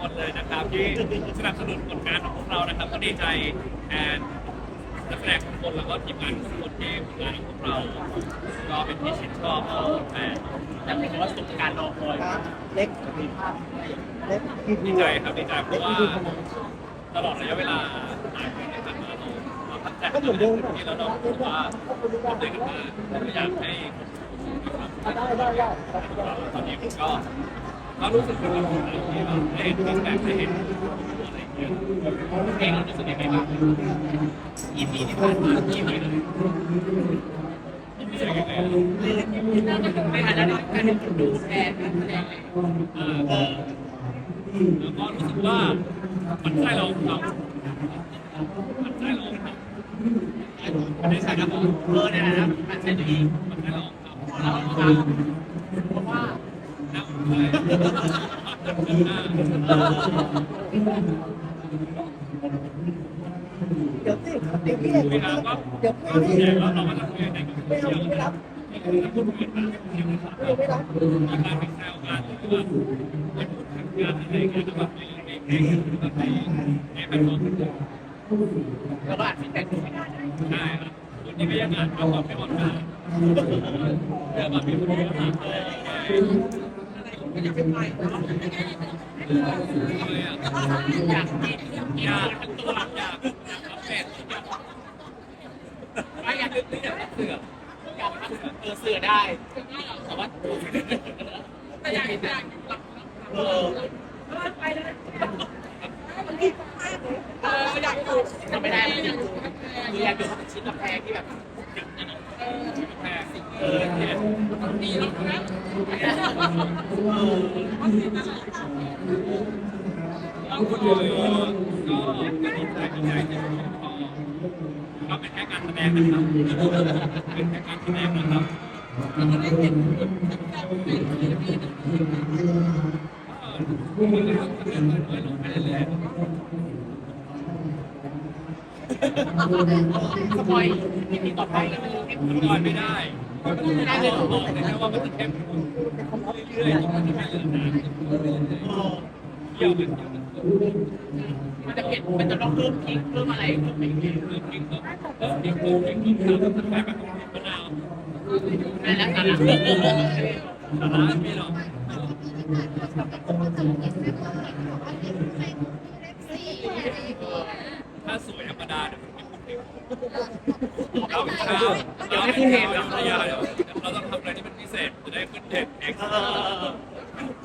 คนเลยนะครับที่สนับสนุนผลงานของพวกเรานะครับก็ดีใจแทนนักแสดงทุกคนแล้วก็ทีมงานทุกคนที่ผลงานของพวกเรา ก็เป็นที่ชื่นชอบของแฟนแต่เป็นว่าสุดการรอคอยเล็กเล็กที่ดีใจครับดีใจเพราะว่าตลอดระยะเวลาหลายปีที่ผ่านมาเราเราตั้งใจทำงานเต็มที่แล้วเรารู้สึกว่าเราได้กันมาเราอยากให้มีความสุขได้ได้ได้ตอนนี้ผมก็ ก็รู้สึกเป็นแบบที่แบบได้เห็นฟีดแบ็กได้เห็นอะไรอย่างเงี้ยเองรู้สึกยังไงบ้าง EP ที่ผ่านมา EP เลยรู้สึกยังไงล่ะในฐานะการเป็นคนดูแทนการแสดงอ่าก็แล้วก็รู้สึกว่ามันใช่เราครับมันใช่เราครับในฐานะของเออในฐานะการใช้ตัวเองมันใช่เราครับเรา เดี๋ยวสิเดี๋ยวพี่เอกคุยแล้วก็เดี๋ยวคุพี่ยเอกแล้วเราก็จะคุยในกับไม่เอาไม่รับนี่คือพูดคุยกันเที่ยวนไม่รับมีการไปแซวกันรือว่าไปพูดถึงานอะไรอย่งเงี้ยก็แบบมีเพลงงาก็อ่านฟีดแบ็กดูไม่ได้ใช่ครับวันนี้ก็ยังอ่านข้อความไม่หมดนะเดี๋ยวแบบมีคนมาถามเลยก็จะเป็นไปเนาะเลย อ่อยากกินอยากอยากทั้งตัวอยากอยากเป็ดอยากไม่อยากนึกอยากเสืออยากเออเสือได้แต่ว่าแต่อยากเห็นอยากเออไปเลยเอออยากดูทำไม่ได้อยากดูคือยากดูเป็นชิ้นกาแฟที่แบบถึงนะ เนาะแพงเออเนี่ยดีแล้วนะก็ก็ดีใจดีใจที่ก็เป็นแค่การแสดงนะครับเป็นแค่การแสดงนะครับมันก็ต้องเรื่อยๆลงไปเรื่อย สปอยที่มีต่อไปแล้วมันเข้มๆมันลอยไม่ได้ไม่ได้เลยบอกได้แค่ว่ามันจะเข้มข้นเรื่อยๆจนมันจะไม่เหลือน้ำเกี่ยวกันเกี่ยวกันมันจะเปลี่ยนมันจะต้องเพิ่มพริกเพิ่มอะไรเพิ่มไปเรื่อยเริ่มกินเริ่มกินเริ่มกินกินข้าวแบบแบบมะนาวๆนั่นแหละนั่นแหละสาระไม่หรอก ถ้าสวยธรรมดาเดี๋ยวมันไม่คุ้มเราเป็นข้าวเราเป็นข้าวเราเราต้องทำอะไรที่มันพิเศษจะได้ขึ้นเด็ดเอ็กซ์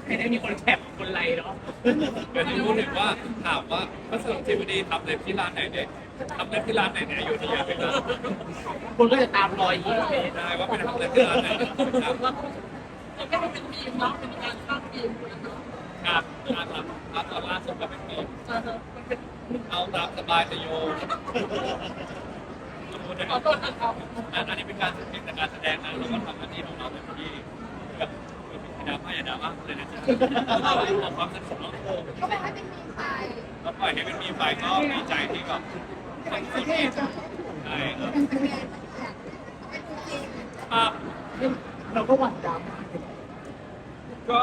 ให้ได้มีคนแคปคนไลค์เนาะก็จะรู้ถึงว่าถามว่าพระสงฆ์เทวดีทำเล็บที่ร้านไหนเด็กทำเล็บที่ร้านไหนเนี่ยอยู่ที่ยาเป็นร้านคนก็จะตามรอยยิ้มได้ว่าเป็นทำเล็บที่ร้านไหนครับมันก็เป็นทีมเนาะเป็นการสร้างทีม ครับครับครับตอนล่าสุดก็เป็นมีเอาตามสบายแต่โยขอโทษนะครับอันนี้เป็นการแสดงการแสดงนะเราก็ทำหน้าที่ของเราเต็มที่กับดราม่าอย่าดราม่าเลยนะจ๊ะขอความสนุกเนาะก็ไม่ให้เป็นมีไฟแล้วปล่อยให้มันมีไฟก็ดีใจที่แบบทั้งคนที่ใช่ครับเป็นเป็นเป็นเป็นจริงครับเราก็หวั่นดก็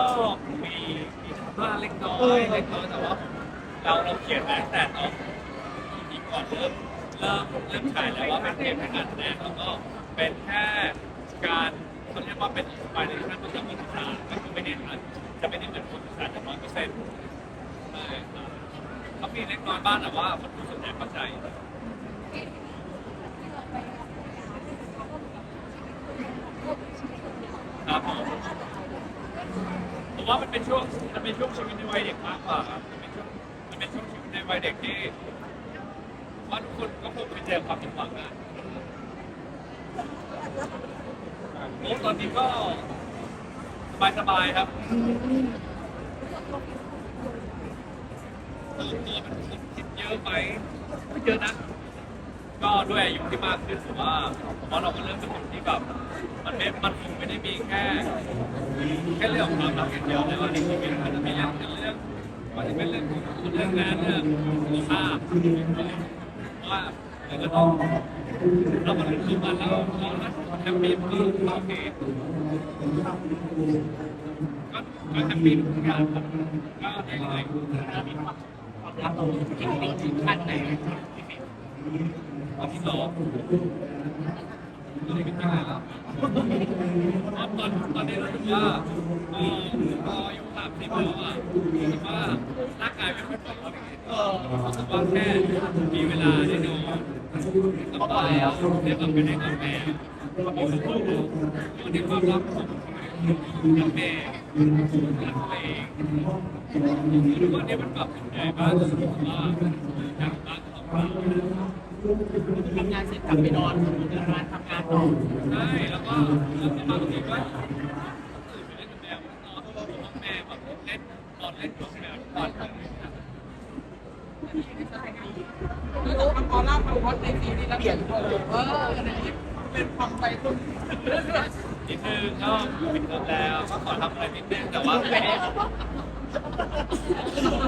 มีมี บ้างเล็กน้อยเล็กน้อยแต่ว่าเราเราเขียนมาตั้งแต่ตอนทีก่อนเริ่มเริ่มเริ่มฉายแล้วว่าเป็นเกมเป็นารแสดงแล้วก็เป็นแค่การเขาเรียกว่าเป็นฝ่ายในขั้นตอนการศึกษาก็คือไม่เน้นว่าจะไม่ได้เหมือนคนศึกษาจะร้อยเปอร์เซ็นต์ใช่ครับเขามีเล็กน้อยบ้างแต่ว่าคนดูส่วนใหญ่เข้าใจครับผม ผม ว่ามันเป็นช่วงมันเป็นช่วงชีวิตในวัยเด็กมากกว่าครับมันเป็นช่วงมันเป็นช่วงชีวิตในวัยเด็กที่ว่าทุกคนก็คงไปเจอความผิดหวังอะโอ้ตอนนี้ก็สบายสบายๆครับตัวตัวมันคิดคิดเยอะไปไม่เยอะนะ ก็ด้วยอายุที่มากขึ้นผมว่าผมว่าเราก็เริ่มเป็นคนที่แบบ มันไม่มันคงไม่ได้มีแค่ แค่เรื่องของความรักอย่างเดียวแต่ว่าในชีวิตมันจะมีเรื่องเรื่องว่าจะเป็นเรื่องของเรื่องงานเรื่องสุขภาพเพราะว่าเราก็ต้องเรามาถึงจุดนั้นแล้วเราแฮปปี้ก็โอเคก็ก็แฮปปี้ทุกอย่างก็ได้เลยเรามีความรักเราจริงๆถึงขั้นไหนที่สอง ตอนนี้เป็นยังไงแล้วตอนตอนนี้รู้สึกว่าเออพออายุสามสิบแล้วอะรู้สึกว่าร่างกายไม่ค่อยพร้อมเออรู้สึกว่าแค่มีเวลาได้นอนก็พอแล้วได้แบบไม่ได้นอนแม่ก็มีความสุขวันนี้ความรักของกับแม่รักตัวเองทุกวันนี้มันแบบใหญ่มากรู้สึกว่าอยากรักของเรา ทำงานเสร็จกลับไปนอนทำงานทำงานต่อใช่แล้วก็แล้วก็บางทีก็ตื่นไปเล่นกับแมวนอนอยู่ห้องแม่แบบเล่นนอนเล่นกับแมวตอนนั้นคือทำออร่าทำวอตในซีรีส์แล้วเปลี่ยนเลยเอออันนี้เป็นความไปรุ่นนิดนึงก็ปิดเทอมแล้วก็ขอทำอะไรนิดนึงแต่ว่าแม่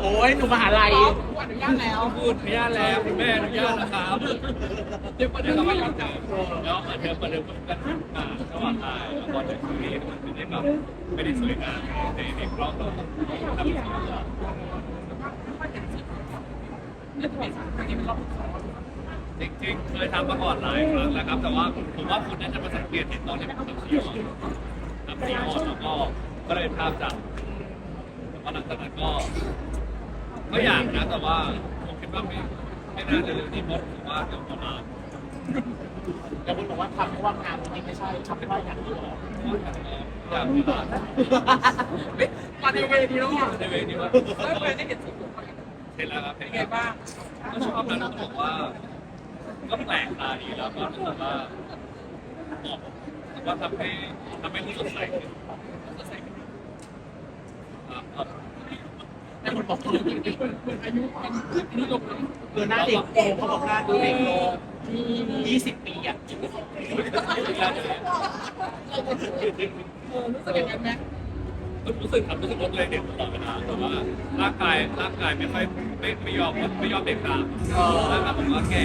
โอ้ยหนูมหาลัยขออนุญาตแล้วพูดอนุญาตแล้วคุณแม่อนุญาตนะครับเดี๋ยวประเดี๋ยวเราไม่ยอมจ่ายแล้วเดี๋ยวประเดี๋ยวกันอ่าระหว่างทายแล้วก็เดี๋ยวซีรีส์มันจะได้แบบไม่ได้สวยงามในในกล้องเราต้องทำสิ่งที่เราจริงๆเคยทำมาก่อนหลายครั้งแล้วครับ แต่ว่าผมว่าคุณน่าจะมาสังเกตเห็นตอนที่ผมทำซีออนทำซีออนแล้วก็ก็เลยภาพจำแล้ วก็หลังจากนั้นก็ก็อยากนะแต่ว่าผมคิดว่าไม่ไม่น่าจะเร็วนี้เพราะผมว่าเดี๋ยวประมาณแต่คุณบอกว่าทำเพราะว่างานจริงไม่ใช่ทำเพราะอยากดูออกอยากมีบ้านมาในเวทีแล้วอะในเวทีว่าได้ไปได้เห็นสิ่งของเห็นแล้วครับเห็เป็นไงบ้างก็ชอบนะต้องบอกว่า ก็แปลกตาดีแล้วก็รู้สึกว่าเหมาะว่าทำให้ทำให้รู้สดใสขึ้นสดใสขึ้นครับครับ แต่คนบอกอายุมันอายุลงเออหน้าเด็กโตเขาบอกหน้าดูเด็กโตยี่สิบปีอะรู้สึกอย่างนั้นไหมรู้สึกครับรู้สึกว่าตัวเองเด็กตลอดเวลาแต่ว่าร่างกายร่างกายไม่ค่อยไม่ไม่ยอมไม่ยอมเด็กตามแล้วก็ผมว่าแก่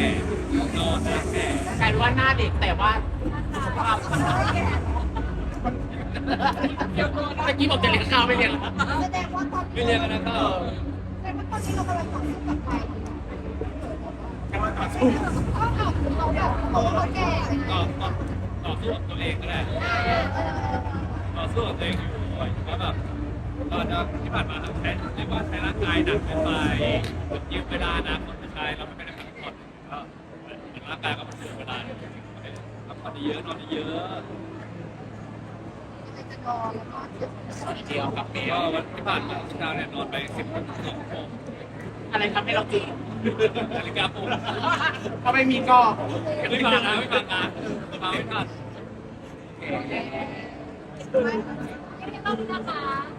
นอนแก่กลายเป็นว่าหน้าเด็กแต่ว่าสุขภาพ เมื่อกี้บอกจะเลี้ยงข้าวไม่เลี้ยงแสดงว่าตอนไม่เรียกกันนะก็แสดงว่าตอนนี้เรากำลังต่อสู้กับใครกำลังต่อสู้ก็เอาเราแบบเราแก่ต่อต่อต่อสู้กับตัวเองก็ได้ต่อสู้กับตัวเองอยู่บ่อยว่าแบบตอนที่ผ่านมาทำแผนเรียกว่าใช้ร่างกายหนักเกินไปยืมเวลานะคนสุดท้ายเราไม่เป็นนักพักผ่อนก็ร่างกายก็มันเสียเวลาพักผ่อนเยอะนอนเยอะ จะนอแล้วก็ตอนเดียวกับเมียก็วันที่ผ่านมาเช้าเนี่ยนอนไปสิบสองชั่วโมงอะไรทำให้เราตื่นนาฬิกาปลุกถ้าไม่มีก็ไม่ผ่านนะไม่ผ่านนะมาไม่ผ่านโอเคไม่ต้องนะคะ